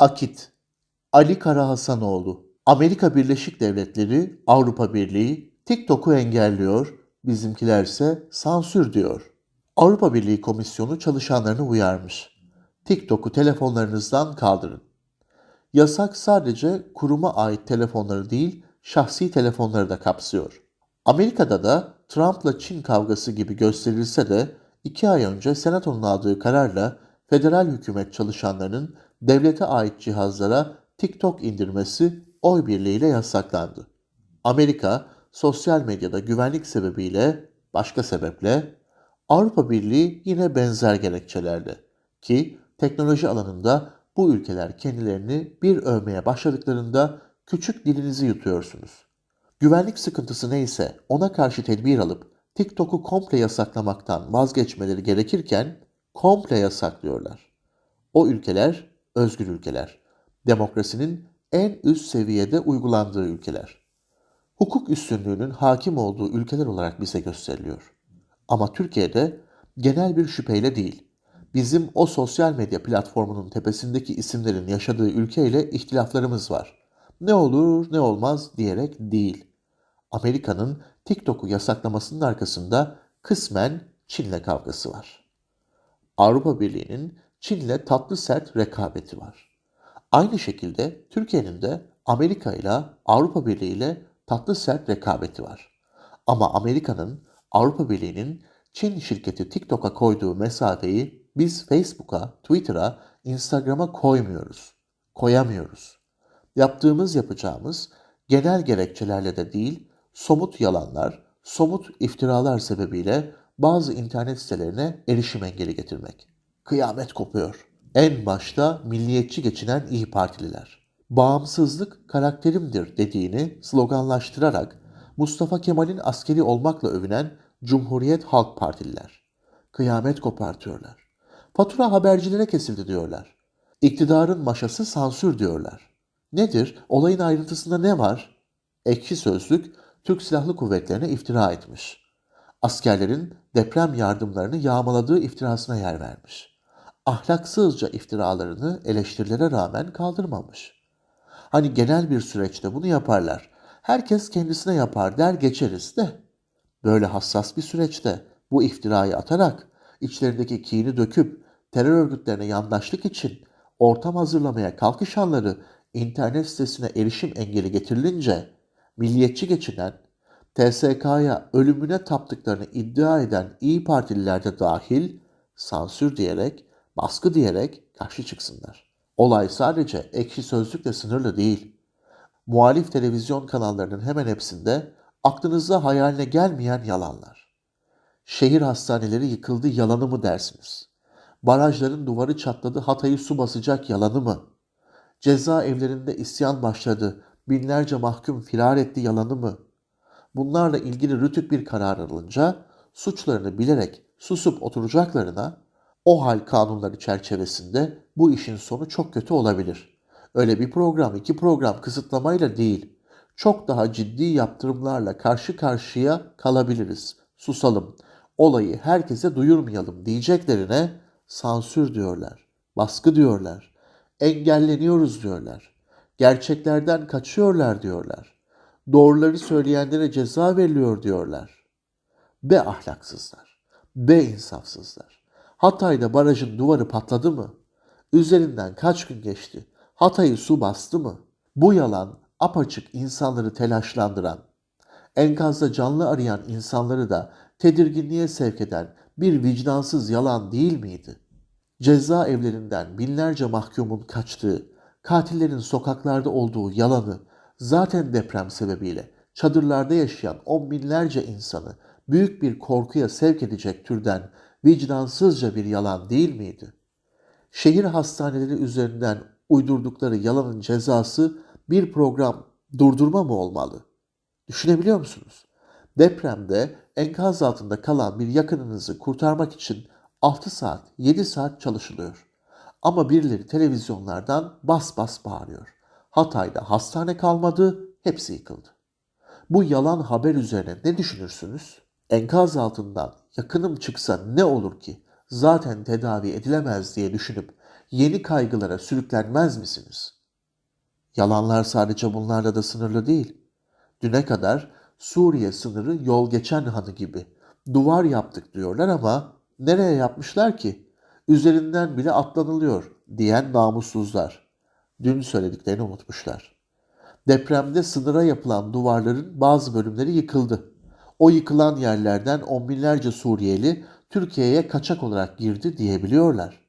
Akit Ali Kara Hasanoğlu Amerika Birleşik Devletleri, Avrupa Birliği TikTok'u engelliyor, bizimkilerse sansür diyor. Avrupa Birliği Komisyonu çalışanlarını uyarmış. TikTok'u telefonlarınızdan kaldırın. Yasak sadece kuruma ait telefonları değil, şahsi telefonları da kapsıyor. Amerika'da da Trump'la Çin kavgası gibi gösterilse de iki ay önce Senato'nun aldığı kararla federal hükümet çalışanlarının devlete ait cihazlara TikTok indirmesi oy birliğiyle yasaklandı. Amerika sosyal medyada güvenlik sebebiyle, başka sebeple Avrupa Birliği yine benzer gerekçelerle ki teknoloji alanında bu ülkeler kendilerini bir övmeye başladıklarında küçük dilinizi yutuyorsunuz. Güvenlik sıkıntısı neyse ona karşı tedbir alıp TikTok'u komple yasaklamaktan vazgeçmeleri gerekirken komple yasaklıyorlar. O ülkeler özgür ülkeler. Demokrasinin en üst seviyede uygulandığı ülkeler. Hukuk üstünlüğünün hakim olduğu ülkeler olarak bize gösteriliyor. Ama Türkiye'de genel bir şüpheyle değil, bizim o sosyal medya platformunun tepesindeki isimlerin yaşadığı ülkeyle ihtilaflarımız var. Ne olur ne olmaz diyerek değil. Amerika'nın TikTok'u yasaklamasının arkasında kısmen Çin'le kavgası var. Avrupa Birliği'nin Çin'le tatlı sert rekabeti var. Aynı şekilde Türkiye'nin de Amerika ile Avrupa Birliği ile tatlı sert rekabeti var. Ama Amerika'nın Avrupa Birliği'nin Çin şirketi TikTok'a koyduğu mesafeyi biz Facebook'a, Twitter'a, Instagram'a koymuyoruz. Koyamıyoruz. Yaptığımız yapacağımız genel gerekçelerle de değil, somut yalanlar, somut iftiralar sebebiyle bazı internet sitelerine erişim engeli getirmek. Kıyamet kopuyor. En başta milliyetçi geçinen İyi Partililer. Bağımsızlık karakterimdir dediğini sloganlaştırarak Mustafa Kemal'in askeri olmakla övünen Cumhuriyet Halk Partililer. Kıyamet kopartıyorlar. Fatura habercilere kesildi diyorlar. İktidarın maşası sansür diyorlar. Nedir? Olayın ayrıntısında ne var? Ekşi Sözlük Türk Silahlı Kuvvetlerine iftira etmiş. Askerlerin deprem yardımlarını yağmaladığı iftirasına yer vermiş. Ahlaksızca iftiralarını eleştirilere rağmen kaldırmamış. Hani genel bir süreçte bunu yaparlar. Herkes kendisine yapar der geçeriz de. Böyle hassas bir süreçte bu iftirayı atarak içlerindeki kini döküp terör örgütlerine yandaşlık için ortam hazırlamaya kalkışanları internet sitesine erişim engeli getirilince milliyetçi geçinen, TSK'ya ölümüne taptıklarını iddia eden İyi Partililer de dahil sansür diyerek, baskı diyerek karşı çıksınlar. Olay sadece ekşi sözlükle sınırlı değil. Muhalif televizyon kanallarının hemen hepsinde aklınıza hayaline gelmeyen yalanlar. Şehir hastaneleri yıkıldı yalanı mı dersiniz? Barajların duvarı çatladı Hatay'ı su basacak yalanı mı? Cezaevlerinde isyan başladı binlerce mahkum firar etti yalanı mı? Bunlarla ilgili rütük bir karar alınca suçlarını bilerek susup oturacaklarına o hal kanunları çerçevesinde bu işin sonu çok kötü olabilir. Öyle bir program, iki program kısıtlamayla değil, çok daha ciddi yaptırımlarla karşı karşıya kalabiliriz. Susalım, olayı herkese duyurmayalım diyeceklerine sansür diyorlar, baskı diyorlar, engelleniyoruz diyorlar, gerçeklerden kaçıyorlar diyorlar, doğruları söyleyenlere ceza veriliyor diyorlar. Be ahlaksızlar, be insafsızlar. Hatay'da barajın duvarı patladı mı? Üzerinden kaç gün geçti? Hatay'ı su bastı mı? Bu yalan apaçık insanları telaşlandıran, enkazda canlı arayan insanları da tedirginliğe sevk eden bir vicdansız yalan değil miydi? Cezaevlerinden binlerce mahkumun kaçtığı, katillerin sokaklarda olduğu yalanı zaten deprem sebebiyle çadırlarda yaşayan on binlerce insanı büyük bir korkuya sevk edecek türden vicdansızca bir yalan değil miydi? Şehir hastaneleri üzerinden uydurdukları yalanın cezası bir program durdurma mı olmalı? Düşünebiliyor musunuz? Depremde enkaz altında kalan bir yakınınızı kurtarmak için 6 saat, 7 saat çalışılıyor. Ama birileri televizyonlardan bas bas bağırıyor. Hatay'da hastane kalmadı, hepsi yıkıldı. Bu yalan haber üzerine ne düşünürsünüz? Enkaz altından yakınım çıksa ne olur ki? Zaten tedavi edilemez diye düşünüp yeni kaygılara sürüklenmez misiniz? Yalanlar sadece bunlarla da sınırlı değil. Düne kadar Suriye sınırı yol geçen hanı gibi duvar yaptık diyorlar ama nereye yapmışlar ki? Üzerinden bile atlanılıyor diyen namussuzlar. Dün söylediklerini unutmuşlar. Depremde sınıra yapılan duvarların bazı bölümleri yıkıldı. O yıkılan yerlerden on binlerce Suriyeli Türkiye'ye kaçak olarak girdi diyebiliyorlar.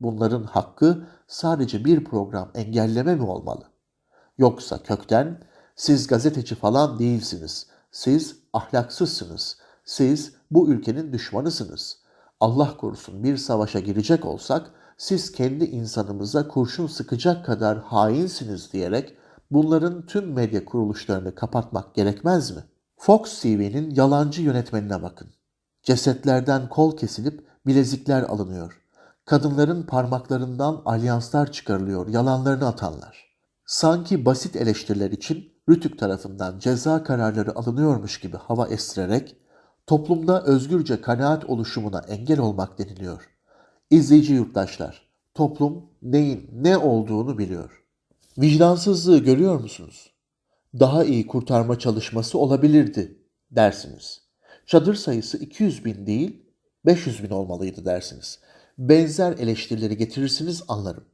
Bunların hakkı sadece bir program engelleme mi olmalı? Yoksa kökten siz gazeteci falan değilsiniz. Siz ahlaksızsınız. Siz bu ülkenin düşmanısınız. Allah korusun bir savaşa girecek olsak siz kendi insanımıza kurşun sıkacak kadar hainsiniz diyerek bunların tüm medya kuruluşlarını kapatmak gerekmez mi? Fox TV'nin yalancı yönetmenine bakın. Cesetlerden kol kesilip bilezikler alınıyor. Kadınların parmaklarından alyanslar çıkarılıyor, yalanlarını atanlar. Sanki basit eleştiriler için Rütük tarafından ceza kararları alınıyormuş gibi hava estirerek toplumda özgürce kanaat oluşumuna engel olmak deniliyor. İzleyici yurttaşlar, toplum neyin ne olduğunu biliyor. Vicdansızlığı görüyor musunuz? Daha iyi kurtarma çalışması olabilirdi dersiniz. Çadır sayısı 200 bin değil 500 bin olmalıydı dersiniz. Benzer eleştirileri getirirsiniz anlarım.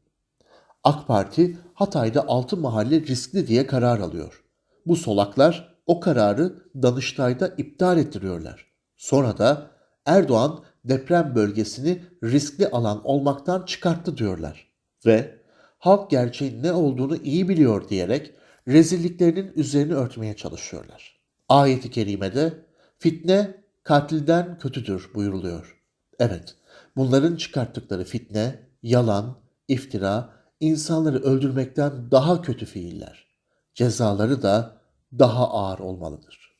AK Parti Hatay'da 6 mahalle riskli diye karar alıyor. Bu solaklar o kararı Danıştay'da iptal ettiriyorlar. Sonra da Erdoğan deprem bölgesini riskli alan olmaktan çıkarttı diyorlar. Ve halk gerçeğin ne olduğunu iyi biliyor diyerek rezilliklerinin üzerini örtmeye çalışıyorlar. Ayet-i kerimede fitne katilden kötüdür buyuruluyor. Evet, bunların çıkarttıkları fitne, yalan, iftira, insanları öldürmekten daha kötü fiiller. Cezaları da daha ağır olmalıdır.